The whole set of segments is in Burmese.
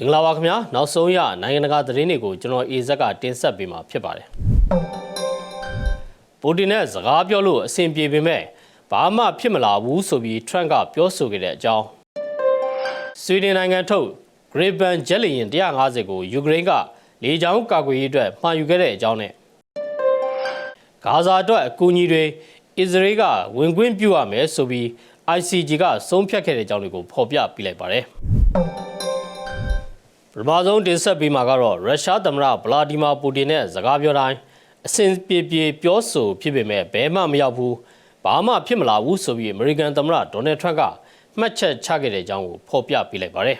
မင်္ဂလာပါခင်ဗျာနောက်ဆုံးရနိုင်ငံတကာသတင်းတွေကိုကျွန်တော်အေဇက်ကတင်ဆက်ပေးမှာဖြစ်ပါတယ်ပူတင်နဲ့စကားပြောလို့အဆင်ပြေပေမဲ့ဘာမှဖြစ်မလာဘူးဆိုပြီးထရန့်ကပြောဆိုခဲ့တဲ့အကြောင်းဆွီဒင်နိုင်ငံထုတ် Gripen ဂျက်လီယင်150ကိုယူကရိန်းကလေကြောင်းကာကွယ်ရေးအတွက်မှာယူခဲ့တဲ့အကြောင်းနဲ့ဂါဇာအတွက်အကူအညီတွေအစ္စရေးကဝင်ခွင့်ပြုရမယ်ဆိုပြီး ICG ကဆုံးဖြတ်ခဲ့တဲ့အကြောင်းတွေကိုဖော်ပြပြလိုက်ပါတယ် ပထမဆုံးတင်ဆက်ပေးမှာကတော့ရုရှားသမ္မတဗလာဒီမာပူတင်နဲ့စကားပြောတိုင်းအစဉ်ပြေပြေပြောဆိုဖြစ်ပေမဲ့ဘဲမှမရောက်ဘူးဘာမှဖြစ်မလာဘူးဆိုပြီးအမေရိကန်သမ္မတဒေါ်နယ်ထရန့်ကမှတ်ချက်ချခဲ့တဲ့အကြောင်းကိုဖော်ပြပြလိုက်ပါတယ်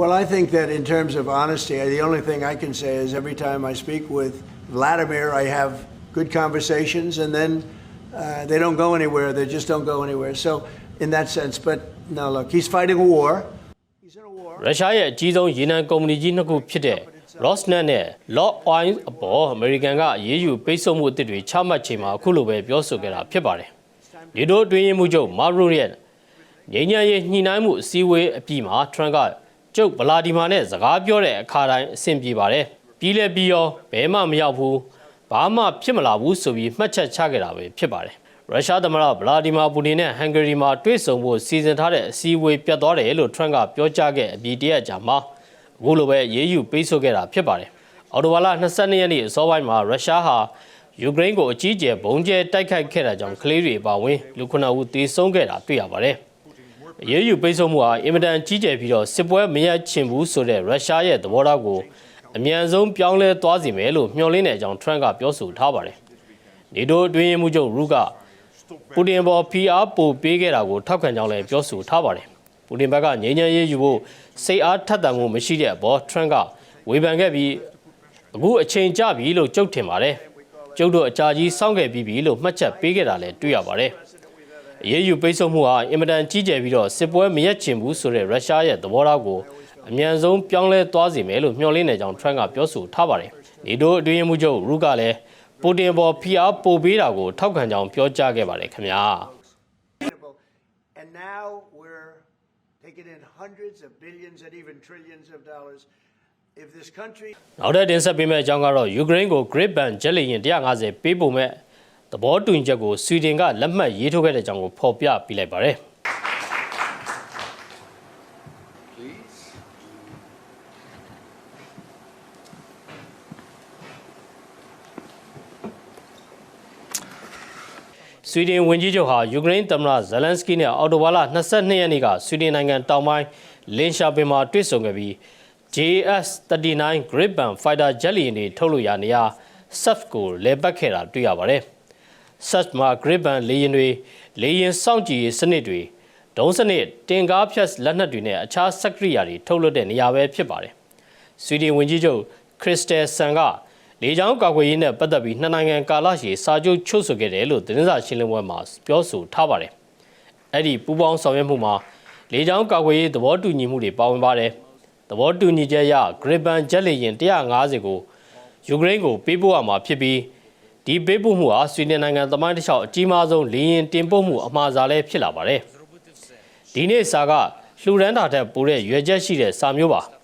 Well, I think that in terms of honesty, the only thing I can say is every time I speak with Vladimir, I have good conversations, and then uh, they don't go anywhere. They just don't go anywhere. So, in that sense, but no, look, he's fighting a war. He's in a war. ရုရှားရဲ့အကြီးဆုံးရေနံကုမ္ပဏီကြီးနှစ်ခုဖြစ်တဲ့ Rosneft နဲ့ Lot Oil အပေါ်အမေရိကန်ကအရေးယူပိတ်ဆို့မှုအသစ်တွေချမှတ်ချိန်မှာအခုလိုပဲပြောဆိုခဲ့တာဖြစ်ပါတယ်။ဒီတို့အတွင်းရေးမှုချုပ်မာရိုရဲ့ငြိမ်းချမ်းရေးညှိနှိုင်းမှုအစည်းအဝေးအပြီးမှာထရန့်ကကျုပ်ဗလာဒီမာနဲ့စကားပြောတဲ့အခါတိုင်းအဆင်ပြေပါတယ်။ပြီးလဲပြီးရောဘဲမှမရောက်ဘူး။ဘာမှဖြစ်မလာဘူးဆိုပြီးမှတ်ချက်ချခဲ့တာပဲဖြစ်ပါတယ်။ ရုရှားသမ္မတဗလာဒီမာပူတင်နဲ့ဟန်ဂေရီမှာတွေ့ဆုံဖို့စီစဉ်ထားတဲ့အစည်းအဝေးပြတ်သွားတယ်လို့ထရန့်ကပြောကြားခဲ့အပြီးတရက်ကြာမှာအခုလိုပဲရေးယူပိတ်ဆို့ခဲ့တာဖြစ်ပါတယ်။အော်တိုဝါလာ22ရက်နေ့အစောပိုင်းမှာရုရှားဟာယူကရိန်းကိုအကြီးအကျယ်ဘုံကျဲတိုက်ခိုက်ခဲ့တာကြောင့်ကလေးတွေပါဝင်လူခုနဦးသေဆုံးခဲ့တာတွေ့ရပါတယ်။အရေးယူပိတ်ဆို့မှုဟာအင်မတန်ကြီးကျယ်ပြီးတော့စစ်ပွဲမရချင်ဘူးဆိုတဲ့ရုရှားရဲ့သဘောထားကိုအမြန်ဆုံးပြောင်းလဲသွားစီမယ်လို့မျှော်လင့်တဲ့အကြောင်းထရန့်ကပြောဆိုထားပါတယ်။နေတိုအတွင်းရေးမှုချုပ်ရူက ပူတင်ပေါ် PR ပို့ပေးခဲ့တာကိုထောက်ခံကြောင်းလည်းပြောဆိုထားပါတယ်။ပူတင်ဘက်ကငြိမ်းချမ်းရေးယူဖို့စိတ်အားထက်သန်မှုမရှိတဲ့အပေါ်ထရန့်ကဝေဖန်ခဲ့ပြီးအခုအချိန်ကျပြီလို့ကြုတ်ထင်ပါတယ်။ကျုပ်တို့အကြာကြီးစောင့်ခဲ့ပြီးပြီလို့မှတ်ချက်ပေးခဲ့တာလည်းတွေ့ရပါတယ်။အရေးယူပိတ်ဆို့မှုဟာအင်မတန်ကြီးကျယ်ပြီးတော့စစ်ပွဲမရက်ချင်ဘူးဆိုတဲ့ရုရှားရဲ့သဘောထားကိုအမြန်ဆုံးပြောင်းလဲသွားစေမယ်လို့မျှော်လင့်နေကြောင်းထရန့်ကပြောဆိုထားပါတယ်။နေတိုအတွင်းရေးမှုချုပ်ရူကလည်း ပူတင်ပေါ် PR ပို့ပေးတာကိုထောက်ခံကြောင်းပြောကြားခဲ့ပါတယ်ခင်ဗျာ။ And now we're taking in hundreds of billions and even trillions of dollars. If this country နောက်ထပ်တင်ဆက်ပေးမယ့်အကြောင်းကတော့ယူကရိန်းကို Great Ban ဂျက်လီရင်150ပေးပို့မဲ့သဘောတူညီချက်ကိုဆွီဒင်ကလက်မှတ်ရေးထိုးခဲ့တဲ့အကြောင်းကိုဖော်ပြပြလိုက်ပါတယ်။။ ဆွီဒင်ဝန်ကြီးချုပ်ဟာယူကရိန်းသမ္မတဇယ်လန်စကီနဲ့အော်တိုဘာလ22ရက်နေ့ကဆွီဒင်နိုင်ငံတောင်ပိုင်းလင်ရှာပင်မှာတွေ့ဆုံခဲ့ပြီး JS39 Gripen Fighter Jet လေယာဉ်တွေထုတ်လို့ရနေရာ SAF ကိုလဲပတ်ခဲ့တာတွေ့ရပါတယ်။ SAF မှာ Gripen လေယာဉ်တွေလေယာဉ်စောင့်ကြည့်ရေးစနစ်တွေဒုံးစနစ်တင်ကားဖြတ်လက်နက်တွေနဲ့အခြားစက်ကိရိယာတွေထုတ်လွှတ်တဲ့နေရာပဲဖြစ်ပါတယ်။ဆွီဒင်ဝန်ကြီးချုပ်ခရစ္စတယ်ဆန်က လေကြောင်းကာကွယ်ရေးနဲ့ပတ်သက်ပြီးနှစ်နိုင်ငံကာလရှည်စာချုပ်ချုပ်ဆိုခဲ့တယ်လို့သတင်းစာရှင်းလင်းပွဲမှာပြောဆိုထားပါတယ်။အဲ့ဒီပူးပေါင်းဆောင်ရွက်မှုမှာလေကြောင်းကာကွယ်ရေးသဘောတူညီမှုတွေပါဝင်ပါတယ်။သဘောတူညီချက်အရ Gripen ဂျက်လေယာဉ်150ကိုယူကရိန်းကိုပေးပို့ရမှာဖြစ်ပြီးဒီပေးပို့မှုဟာဆွီဒင်နိုင်ငံသမိုင်းတစ်လျှောက်အကြီးမားဆုံးလေယာဉ်တင်ပို့မှုအမှားစားလည်းဖြစ်လာပါတယ်။ဒီနေ့စာကလှူဒန်းတာထက်ပိုတဲ့ရွယ်ချက်ရှိတဲ့စာမျိုးပါ။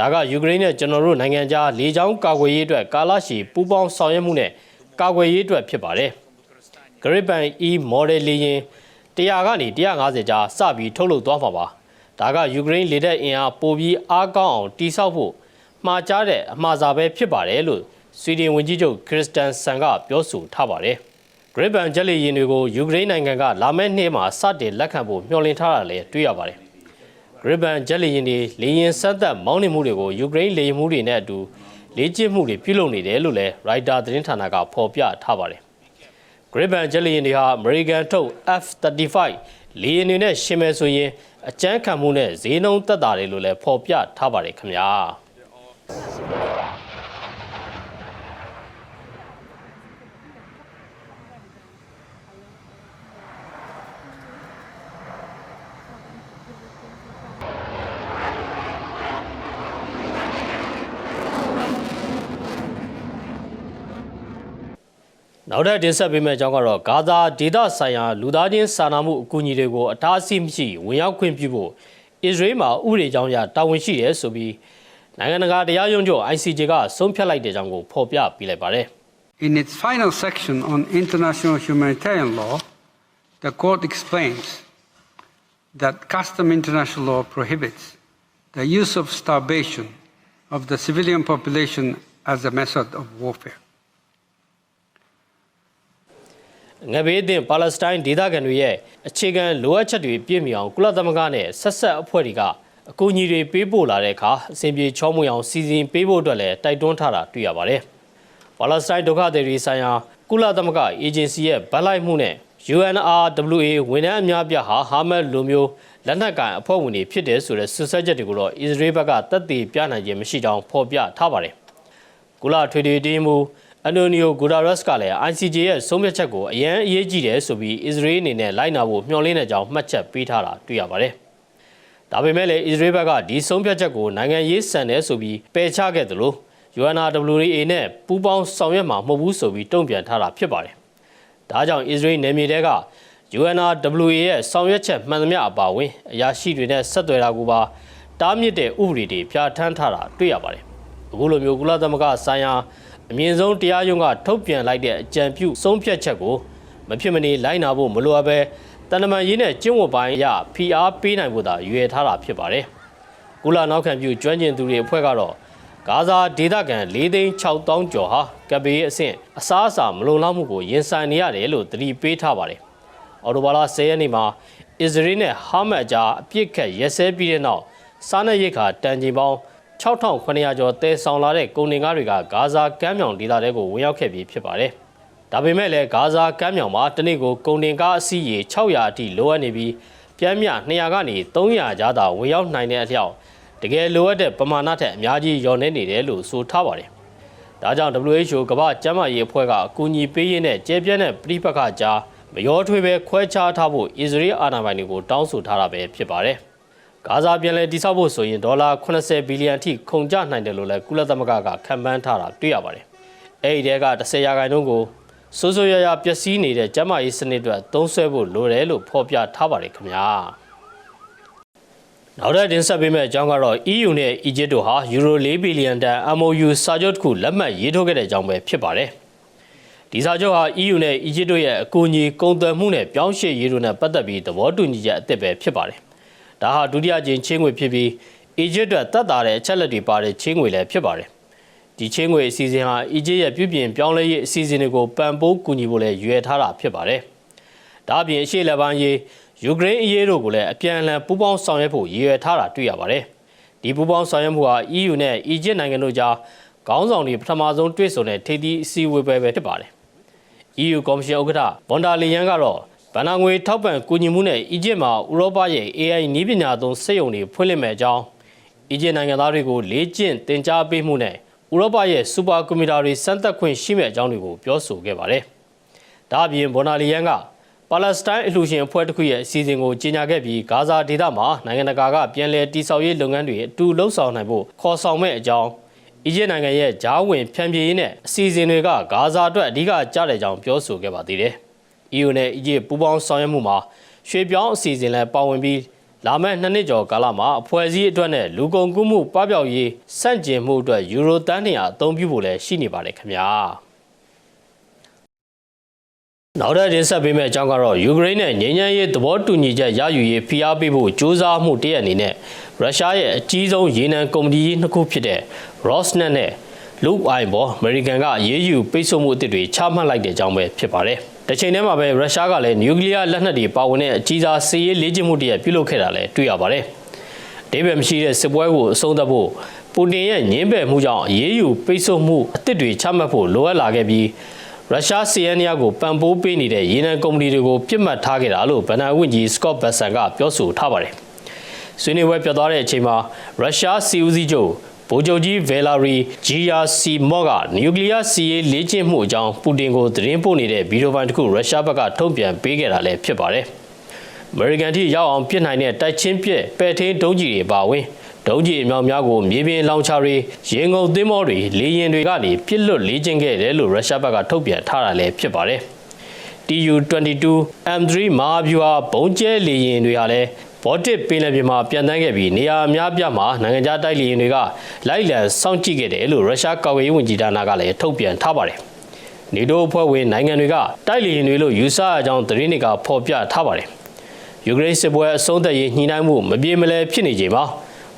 ဒါကယူကရိန်းနဲ့ကျွန်တော်တို့နိုင်ငံခြားလေကြောင်းကာကွယ်ရေးအတွက်ကာလရှည်ပူးပေါင်းဆောင်ရွက်မှုနဲ့ကာကွယ်ရေးအတွက်ဖြစ်ပါတယ်။ Gripen E model လေယာဉ်100ကနေ150ကြားစပြီးထုတ်လုပ်သွားမှာပါ။ဒါကယူကရိန်းလေတပ်အင်အားပိုပြီးအားကောင်းအောင်တိစောက်ဖို့မှားကြားတဲ့အမှားစာပဲဖြစ်ပါတယ်လို့ဆွီဒင်ဝန်ကြီးချုပ်ခရစ္စတန်ဆန်ကပြောဆိုထားပါတယ်။ Gripen ဂျက်လေယာဉ်တွေကိုယူကရိန်းနိုင်ငံကလာမယ့်နှစ်မှာစတင်လက်ခံဖို့မျှော်လင့်ထားတာလည်းတွေ့ရပါတယ်။ Gripen ဂျက်လေယာဉ်တွေလေယာဉ်စက်သက်မောင်းနှင်မှုတွေကိုယူကရိန်းလေယာဉ်မှုတွေနဲ့အတူလေ့ကျင့်မှုတွေပြုလုပ်နေတယ်လို့လည်း Reuters သတင်းဌာနကဖော်ပြထားပါတယ်။ Gripen ဂျက်လေယာဉ်တွေဟာ American ထုတ် F-35 လေယာဉ်တွေနဲ့ရှင်မယ်ဆိုရင်အကြမ်းခံမှုနဲ့ဈေးနှုန်းသက်သာတယ်လို့လည်းဖော်ပြထားပါတယ်ခင်ဗျာ။ နောက်ထပ်တင်ဆက်ပေးမယ့်အကြောင်းကတော့ဂါဇာဒေသဆိုင်ရာလူသားချင်းစာနာမှုအကူအညီတွေကိုအတားအဆီးမရှိဝင်ရောက်ခွင့်ပြုဖို့အစ္စရေးမှာဥပဒေကြောင်းအရတာဝန်ရှိတယ်ဆိုပြီးနိုင်ငံတကာတရားရုံးချုပ် ICJ ကဆုံးဖြတ်လိုက်တဲ့ကြောင်းကိုဖော်ပြပြလိုက်ပါတယ် In its final section on international humanitarian law, the court explains that custom international law prohibits the use of starvation of the civilian population as a method of warfare. ငဘေးတင်ပါလက်စတိုင်းဒေသခံတွေရဲ့အခြေခံလိုအပ်ချက်တွေပြည့်မီအောင်ကုလသမဂ္ဂနဲ့ဆက်ဆက်အဖွဲ့တွေကအကူအညီတွေပေးပို့လာတဲ့အခါအစဉ်ပြေချောမွေအောင်စီစဉ်ပေးဖို့အတွက်လည်းတိုက်တွန်းထားတာတွေ့ရပါတယ်။ပါလက်စတိုင်းဒုက္ခသည်တွေဆိုင်ရာကုလသမဂ္ဂအေဂျင်စီရဲ့ဗတ်လိုက်မှုနဲ့ UNRWA ဝန်ထမ်းအများပြားဟာဟာမတ်လိုမျိုးလက်နက်ကိုင်အဖွဲ့ဝင်တွေဖြစ်တယ်ဆိုတဲ့ဆွဆွဲချက်တွေကိုတော့အစ္စရေးဘက်ကတပ်တည်ပြနိုင်ခြင်းမရှိကြောင်းဖော်ပြထားပါတယ်။ကုလထွေထွေတင်းမှု အန်တိုနီယိုဂူဒါရက်စ်ကလည်း ICJ ရဲ့ဆုံးဖြတ်ချက်ကိုအရန်အရေးကြီးတယ်ဆိုပြီးအစ္စရေးအနေနဲ့လိုက်နာဖို့မျှော်လင့်တဲ့အကြောင်းမှတ်ချက်ပေးထားတာတွေ့ရပါတယ်။ဒါပေမဲ့လည်းအစ္စရေးဘက်ကဒီဆုံးဖြတ်ချက်ကိုနိုင်ငံရေးဆန်တယ်ဆိုပြီးပယ်ချခဲ့သလို UNRWA နဲ့ပူးပေါင်းဆောင်ရွက်မှာမဟုတ်ဘူးဆိုပြီးတုံ့ပြန်ထားတာဖြစ်ပါတယ်။ဒါကြောင့်အစ္စရေးနယ်မြေတဲက UNRWA ရဲ့ဆောင်ရွက်ချက်မှန်သမျှအပါအဝင်အရာရှိတွေနဲ့ဆက်သွယ်တာကိုပါတားမြစ်တဲ့ဥပဒေတွေပြဋ္ဌာန်းထားတာတွေ့ရပါတယ်။အခုလိုမျိုးကုလသမဂ္ဂဆိုင်ရာ အမြင့်ဆုံးတရားရုံးကထုတ်ပြန်လိုက်တဲ့အကြံပြုဆုံးဖြတ်ချက်ကိုမဖြစ်မနေလိုက်နာဖို့မလိုအပ်ပဲတန်တမန်ရေးနဲ့ကျင့်ဝတ်ပိုင်းအရဖိအားပေးနိုင်ဖို့သာရွေထားတာဖြစ်ပါတယ်။ကုလနောက်ခံပြုကျွမ်းကျင်သူတွေအဖွဲ့ကတော့ဂါဇာဒေသခံ၄သိန်း6000ကျော်ဟာကပ်ဘေးအဆင့်အစားအစာမလုံလောက်မှုကိုရင်ဆိုင်နေရတယ်လို့သတိပေးထားပါတယ်။အော်တိုဘာလ10ရက်နေ့မှာအစ္စရေးနဲ့ဟာမတ်ကြားအပြစ်ခတ်ရဲစဲပြီးတဲ့နောက်စားနပ်ရိက္ခာတန်ချိန်ပေါင်း 6900ကျော်တဲဆောင်လာတဲ့ကုန်တင်ကားတွေကဂါဇာကမ်းမြောင်ဒေသတဲကိုဝင်ရောက်ခဲ့ပြီးဖြစ်ပါတယ်။ဒါပေမဲ့လည်းဂါဇာကမ်းမြောင်မှာတနေ့ကိုကုန်တင်ကားအစီးရေ600အထိလိုအပ်နေပြီးပြန်မြ200ကနေ300ကြားသာဝင်ရောက်နိုင်တဲ့အလျောက်တကယ်လိုအပ်တဲ့ပမာဏထက်အများကြီးလျော်နေနေတယ်လို့ဆိုထားပါတယ်။ဒါကြောင့် WHO ကမ္ဘာ့ကျန်းမာရေးအဖွဲ့ကအကူအညီပေးရင်းနဲ့ကျေပြန့်တဲ့ပြိပက္ခကြားမရောထွေးပဲခွဲခြားထားဖို့အစ္စရေးအာဏာပိုင်တွေကိုတောင်းဆိုထားတာပဲဖြစ်ပါတယ်။ ဂါဇာပြန်လည်တည်ဆောက်ဖို့ဆိုရင်ဒေါ်လာ80ဘီလီယံအထိခုန်ကျနိုင်တယ်လို့လည်းကုလသမဂ္ဂကခံမှန်းထားတာတွေ့ရပါတယ်။အဲဒီတဲက10ရာခိုင်နှုန်းကိုစိုးစိုးရရပျက်စီးနေတဲ့ကျန်းမာရေးစနစ်အတွက်သုံးစွဲဖို့လိုတယ်လို့ဖော်ပြထားပါတယ်ခင်ဗျာ။နောက်ထပ်တင်ဆက်ပေးမယ့်အကြောင်းကတော့ EU နဲ့ Egypt တို့ဟာယူရို4ဘီလီယံတန် MOU စာချုပ်တစ်ခုလက်မှတ်ရေးထိုးခဲ့တဲ့အကြောင်းပဲဖြစ်ပါတယ်။ဒီစာချုပ်ဟာ EU နဲ့ Egypt တို့ရဲ့အကူအညီကုန်သွယ်မှုနဲ့ပြောင်းရွှေ့ရေးတို့နဲ့ပတ်သက်ပြီးသဘောတူညီချက်အသစ်ပဲဖြစ်ပါတယ်။ ဒါဟာဒုတိယကြိမ်ချင်းငွေဖြစ်ပြီးအီဂျစ်အတွက်တတ်တာတဲ့အချက်လက်တွေပါတဲ့ချင်းငွေလည်းဖြစ်ပါတယ်။ဒီချင်းငွေအစီအစဉ်ဟာအီဂျစ်ရဲ့ပြုပြင်ပြောင်းလဲရေးအစီအစဉ်တွေကိုပံ့ပိုးကူညီဖို့လည်းရွယ်ထားတာဖြစ်ပါတယ်။ဒါအပြင်အရှေ့လက်ပိုင်းရေးယူကရိန်းအရေးတို့ကိုလည်းအပြန်အလှန်ပူးပေါင်းဆောင်ရွက်ဖို့ရည်ရွယ်ထားတာတွေ့ရပါတယ်။ဒီပူးပေါင်းဆောင်ရွက်မှုဟာ EU နဲ့အီဂျစ်နိုင်ငံတို့ကြားခေါင်းဆောင်တွေပထမဆုံးတွေ့ဆုံတဲ့ထိပ်သီးအစည်းအဝေးပဲပဲဖြစ်ပါတယ်။ EU ကော်မရှင်ဥက္ကဋ္ဌဗွန်ဒါလီယန်ကတော့ ဗန်နာငွေထောက်ပံ့ကူညီမှုနဲ့အီဂျစ်မှာဥရောပရဲ့ AI နည်းပညာသုံးစက်ရုံတွေဖွင့်လှစ်မဲ့အကြောင်းအီဂျစ်နိုင်ငံသားတွေကိုလေ့ကျင့်သင်ကြားပေးမှုနဲ့ဥရောပရဲ့စူပါကွန်ပျူတာတွေစမ်းသပ်ခွင့်ရှိမဲ့အကြောင်းတွေကိုပြောဆိုခဲ့ပါတယ်။ဒါအပြင်ဗွန်နာလီယန်ကပါလက်စတိုင်းအလှူရှင်အဖွဲ့တစ်ခုရဲ့အစီအစဉ်ကိုကြီးညာခဲ့ပြီးဂါဇာဒေသမှာနိုင်ငံတကာကပြန်လည်တည်ဆောက်ရေးလုပ်ငန်းတွေအတူလှုပ်ဆောင်နိုင်ဖို့ခေါ်ဆောင်မဲ့အကြောင်းအီဂျစ်နိုင်ငံရဲ့ဂျားဝင်ဖြန့်ဖြေရေးနဲ့အစီအစဉ်တွေကဂါဇာအတွက်အဓိကကြားတဲ့အကြောင်းပြောဆိုခဲ့ပါသေးတယ်။ EU နဲ့ Egypt ပူးပေါင်းဆောင်ရွက်မှုမှာရွှေပြောင်းအစီအစဉ်လည်းပါဝင်ပြီးလာမယ့်နှစ်နှစ်ကျော်ကာလမှာအဖွဲ့အစည်းအတွက်နဲ့လူကုန်ကူးမှုပပျောက်ရေးစန့်ကျင်မှုအတွက်ယူရိုတန်း200အသုံးပြုဖို့လည်းရှိနေပါတယ်ခင်ဗျာနောက်ထပ်တင်ဆက်ပေးမယ့်အကြောင်းကတော့ယူကရိန်းနဲ့ငြိမ်းချမ်းရေးသဘောတူညီချက်ရယူရေးဖိအားပေးဖို့ကြိုးစားမှုတရက်အနေနဲ့ရုရှားရဲ့အကြီးဆုံးရေနံကုမ္ပဏီကြီးနှစ်ခုဖြစ်တဲ့ Rosneft နဲ့ Luke Oil ပေါ်အမေရိကန်ကရေးယူပိတ်ဆို့မှုအသစ်တွေချမှတ်လိုက်တဲ့အကြောင်းပဲဖြစ်ပါတယ်။ တစ်ချိန်တည်းမှာပဲရုရှားကလည်းနျူကလ িয়ার လက်နက်တွေပါဝင်တဲ့အကြီးစားစစ်ရေးလေ့ကျင့်မှုတရက်ပြုလုပ်ခဲ့တာလည်းတွေ့ရပါတယ်။ဒေးဗယ်မရှိတဲ့စစ်ပွဲကိုအဆုံးသတ်ဖို့ပူတင်ရဲ့ညှင်းပယ်မှုကြောင့်ရေးယူပိတ်ဆို့မှုအသစ်တွေချမှတ်ဖို့လိုအပ်လာခဲ့ပြီးရုရှားစီယန်နီယာကိုပံ့ပိုးပေးနေတဲ့ရေနံကုမ္ပဏီတွေကိုပြစ်မှတ်ထားခဲ့တာလို့ဗန်နာဝင့်ကြီးစကော့ဘတ်ဆန်ကပြောဆိုထားပါတယ်။ဆွေးနွေးပွဲပြတ်သွားတဲ့အချိန်မှာရုရှားစီဦးစီးချုပ် ဗိုလ်ချုပ်ကြီးဗယ်လာရီဂျီယာစီမော့ကနျူကလ িয়ার စီရေးလေ့ကျင့်မှုအကြောင်းပူတင်ကိုသတင်းပို့နေတဲ့ဗီဒီယိုပိုင်းတစ်ခုရုရှားဘက်ကထုတ်ပြန်ပေးခဲ့တာလည်းဖြစ်ပါတယ်။အမေရိကန်ထိရောက်အောင်ပြစ်နိုင်တဲ့တိုက်ချင်းပြက်ပဲ့ထင်းဒုံးကြီးတွေပါဝင်ဒုံးကြီးအမြောက်များကိုမြေပြင်လောင်ချတွေရင်ငုံသင်းမောတွေလေရင်တွေကနေပြစ်လွတ်လေးကျင်းခဲ့တယ်လို့ရုရှားဘက်ကထုတ်ပြန်ထားတာလည်းဖြစ်ပါတယ်။ TU-22 M3 မဟာဗျူဟာဘုံကျဲလေရင်တွေဟာလည်း ဘော်တစ်ပင်လယ်ပြင်မှာပြန်တန်းခဲ့ပြီးနေရာအများပြားမှာနိုင်ငံခြားတိုက်လေယာဉ်တွေကလိုက်လံစောင့်ကြည့်ခဲ့တယ်လို့ရုရှားကာကွယ်ရေးဝန်ကြီးဌာနကလည်းထုတ်ပြန်ထားပါတယ်။နေတိုးအဖွဲ့ဝင်နိုင်ငံတွေကတိုက်လေယာဉ်တွေလို့ယူဆရကြောင်းသတင်းတွေကဖော်ပြထားပါတယ်။ ယူကရိန်းစစ်ပွဲအဆုံးသတ်ရေးညှိနှိုင်းမှုမပြေမလဲဖြစ်နေချိန်မှာ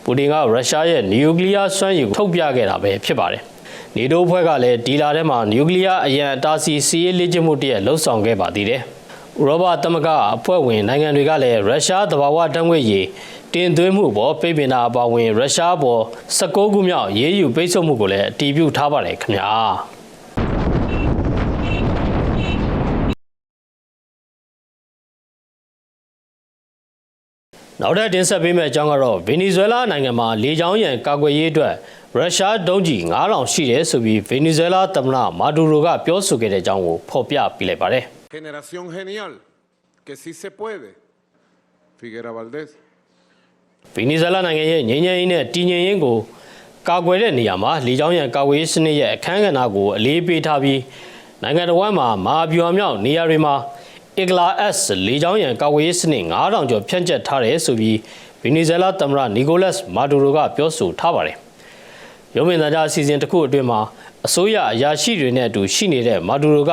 ပူတင်ကရုရှားရဲ့နျူကလ িয়ার စွမ်းရည်ကိုထုတ်ပြခဲ့တာပဲဖြစ်ပါတယ်။နေတိုးဖွဲ့ကလည်းဒီလာထဲမှာနျူကလ িয়ার အရန်အတားဆီးစီးရေးလေ့ကျင့်မှုတရက်လှုပ်ဆောင်ခဲ့ပါသေးတယ်။ ဥရောပသမဂ္ဂအဖွဲ့ဝင်နိုင်ငံတွေကလည်းရုရှားသဘာဝတံငွေ့ရည်တင်သွင်းမှုပေါ်ပိတ်ပင်တာအပါအဝင်ရုရှားပေါ်16ခုမြောက်ရေးယူပိတ်ဆို့မှုကိုလည်းအတည်ပြုထားပါတယ်ခင်ဗျာ။နောက်ထပ်တင်ဆက်ပေးမယ့်အကြောင်းကတော့ဗင်နီဇွဲလားနိုင်ငံမှာလေကြောင်းရန်ကာကွယ်ရေးအတွက်ရုရှားဒုံးကျည်9000ရှိတယ်ဆိုပြီးဗင်နီဇွဲလားသမ္မတမာဒူရိုကပြောဆိုခဲ့တဲ့အကြောင်းကိုဖော်ပြပြလိုက်ပါတယ် Generación genial, que sí se puede. Figuera Valdés. ဗင်နီဇွဲလားနိုင်ငံရဲ့ငြိမ်းချမ်းရေးနဲ့တည်ငြိမ်ရေးကိုကာကွယ်တဲ့နေရာမှာလေကြောင်းရန်ကာကွယ်ရေးစနစ်ရဲ့အခမ်းကဏ္ဍကိုအလေးပေးထားပြီးနိုင်ငံတော်ဝန်မှာမာဗျူဟာမြောက်နေရာတွေမှာအီဂလာ S လေကြောင်းရန်ကာကွယ်ရေးစနစ်9000ကျော်ဖြန့်ကျက်ထားတယ်ဆိုပြီးဗင်နီဇွဲလားသမ္မတနီကိုလတ်မာဒူရိုကပြောဆိုထားပါတယ်။ရုံးမြင့်သားကြားအစီအစဉ်တစ်ခုအတွင်းမှာအစိုးရအရာရှိတွေနဲ့အတူရှိနေတဲ့မာဒူရိုက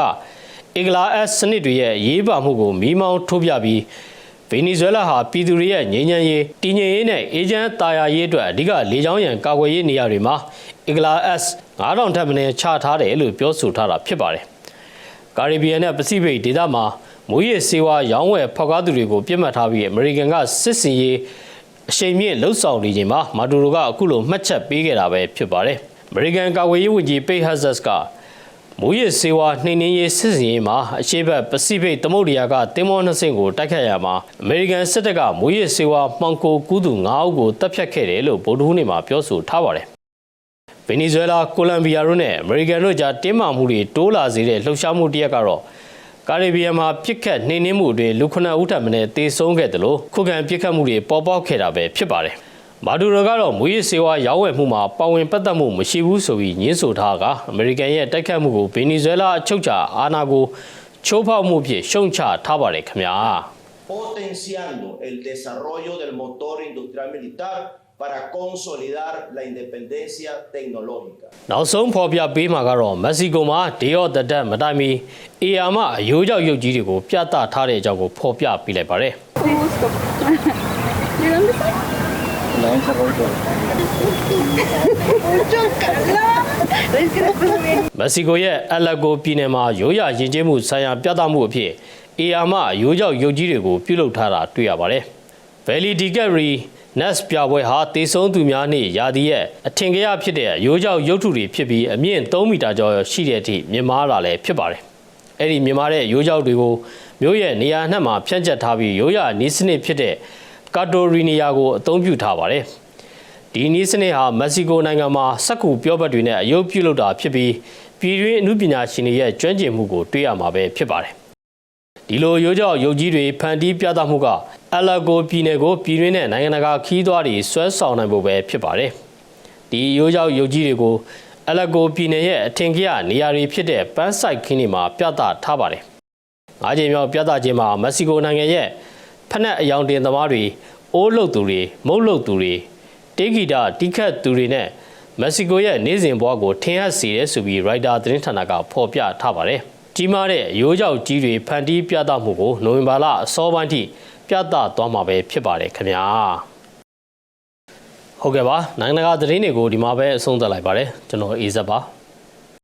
အီဂလာ S စနစ်တွေရဲ့အရေးပါမှုကိုမီးမောင်းထိုးပြပြီးဗင်နီဇွဲလားဟာပြည်သူတွေရဲ့ငြိမ်းချမ်းရေးတည်ငြိမ်ရေးနဲ့အေဂျင့်တာယာရေးအတွက်အဓိကလေကြောင်းရန်ကာကွယ်ရေးနေရာတွေမှာအီဂလာ S 9000ထပ်မင်းချထားတယ်လို့ပြောဆိုထားတာဖြစ်ပါတယ်။ကာရီဘီယံနဲ့ပစိဖိတ်ဒေသမှာမူရစ်စေဝါရောင်းဝယ်ဖောက်ကားသူတွေကိုပြစ်မှတ်ထားပြီးအမေရိကန်ကစစ်စင်ရေးအရှိန်မြင့်လှုပ်ဆောင်နေချိန်မှာမာဒူရိုကအခုလိုမှတ်ချက်ပေးခဲ့တာပဲဖြစ်ပါတယ်။အမေရိကန်ကာကွယ်ရေးဝန်ကြီးပိတ်ဟတ်ဇတ်က မူရစ်စေဝါနှိမ်နင်းရေးစစ်စင်ရေးမှာအရှေ့ဘက်ပစိဖိတ်သမုဒ္ဒရာကတင်မောနှစ်ဆင့်ကိုတိုက်ခတ်ရမှာအမေရိကန်စစ်တပ်ကမူရစ်စေဝါမှောင်ကိုကူးသူ9ဦးကိုတပ်ဖြတ်ခဲ့တယ်လို့ဗိုလ်မှူးနေမှာပြောဆိုထားပါတယ်။ဗင်နီဇွဲလားကိုလံဘီယာတို့နဲ့အမေရိကန်တို့ကြားတင်းမာမှုတွေတိုးလာစေတဲ့လှုပ်ရှားမှုတစ်ရပ်ကတော့ကာရီဘီယံမှာပြစ်ခတ်နှိမ်နင်းမှုတွေလူခုနှစ်ဦးထပ်မံတေဆုံးခဲ့တယ်လို့ခုခံပြစ်ခတ်မှုတွေပေါ်ပေါက်ခဲ့တာပဲဖြစ်ပါတယ်။ မာဒူရိုကတော့မူရစ်စေဝါရောင်းဝယ်မှုမှာပါဝင်ပတ်သက်မှုမရှိဘူးဆိုပြီးညင်းဆိုထားကအမေရိကန်ရဲ့တိုက်ခတ်မှုကိုဗင်နီဇွဲလားအချုပ်ချာအာဏာကိုချိုးဖောက်မှုဖြင့်ရှုံချထားပါတယ်ခင်ဗျာ။ potenciando el desarrollo del motor industrial militar para consolidar la independencia tecnológica. နောက်ဆုံးဖော်ပြပေးမှာကတော့မက္ကဆီကိုမှာ Day of the Dead မတိုင်မီအေယာမအယိုးကြောက်ရုပ်ကြီးတွေကိုပြသထားတဲ့အကြောင်းကိုဖော်ပြပေးလိုက်ပါတယ် Justo. ¿De dónde soy? Mucho calor. Es que después me မက္ကဆီကိုရဲ့အလက်ကိုပြည်နယ်မှာရိုးရာယဉ်ကျေးမှုဆိုင်ရာပြသမှုအဖြစ်အေယာမအယိုးကြောက်ရုပ်ကြီးတွေကိုပြုလုပ်ထားတာတွေ့ရပါတယ်။ Valley Decatri Nest ပြပွဲဟာတေဆုံးသူများနှင့်ယာတီရဲ့အထင်ကြီးဖြစ်တဲ့အယိုးကြောက်ရုပ်ထုတွေဖြစ်ပြီးအမြင့်3မီတာကျော်ရှိတဲ့အထိမြင်မာတာလည်းဖြစ်ပါတယ်။အဲ့ဒီမြင်မာတဲ့ရိုးကြောက်တွေကိုမြို့ရဲ့နေရာအနှံ့မှာဖြန့်ကျက်ထားပြီးရိုးရာနီးစနစ်ဖြစ်တဲ့ ကာတိုရီနီယာကိုအသုံးပြုထားပါတယ်။ဒီနည်းစနစ်ဟာမက္ကဆီကိုနိုင်ငံမှာစက္ကူပြောဘက်တွေနဲ့အယုတ်ပြုလုပ်တာဖြစ်ပြီးပြည်တွင်းအမှုပညာရှင်တွေရဲ့ကျွမ်းကျင်မှုကိုတွေ့ရမှာပဲဖြစ်ပါတယ်။ဒီလိုရိုးကြောက်ရုပ်ကြီးတွေဖန်တီးပြသမှုကအလာဂိုပြည်နယ်ကိုပြည်တွင်းနဲ့နိုင်ငံတကာခီးသွွားတွေဆွဲဆောင်နိုင်ဖို့ပဲဖြစ်ပါတယ်။ဒီရိုးကြောက်ရုပ်ကြီးတွေကိုအလာဂိုပြည်နယ်ရဲ့အထင်ကြီးနေရာတွေဖြစ်တဲ့ပန်းဆိုင်ခင်းတွေမှာပြသထားပါတယ်။ငါးချိန်မြောက်ပြသခြင်းမှာမက္ကဆီကိုနိုင်ငံရဲ့ ဖက်နက်အယောင်တင်သမားတွေအိုးလုတ်သူတွေမုတ်လုတ်သူတွေတေဂီတာတိခတ်သူတွေနဲ့မက္ကဆီကိုရဲ့နေစဉ်ဘဝကိုထင်ဟပ်စေတဲ့ဆိုပြီးရိုက်တာသတင်းဌာနကဖော်ပြထားပါတယ်။ကြီးမားတဲ့ရိုးကြောက်ကြီးတွေဖန်တီးပြသမှုကိုနိုဝင်ဘာလအစောပိုင်းထိပြသသွားမှာပဲဖြစ်ပါတယ်ခင်ဗျာ။ဟုတ်ကဲ့ပါနိုင်ငံတကာသတင်းတွေကိုဒီမှာပဲအဆုံးသတ်လိုက်ပါတယ်ကျွန်တော်အေးဇက်ပါ။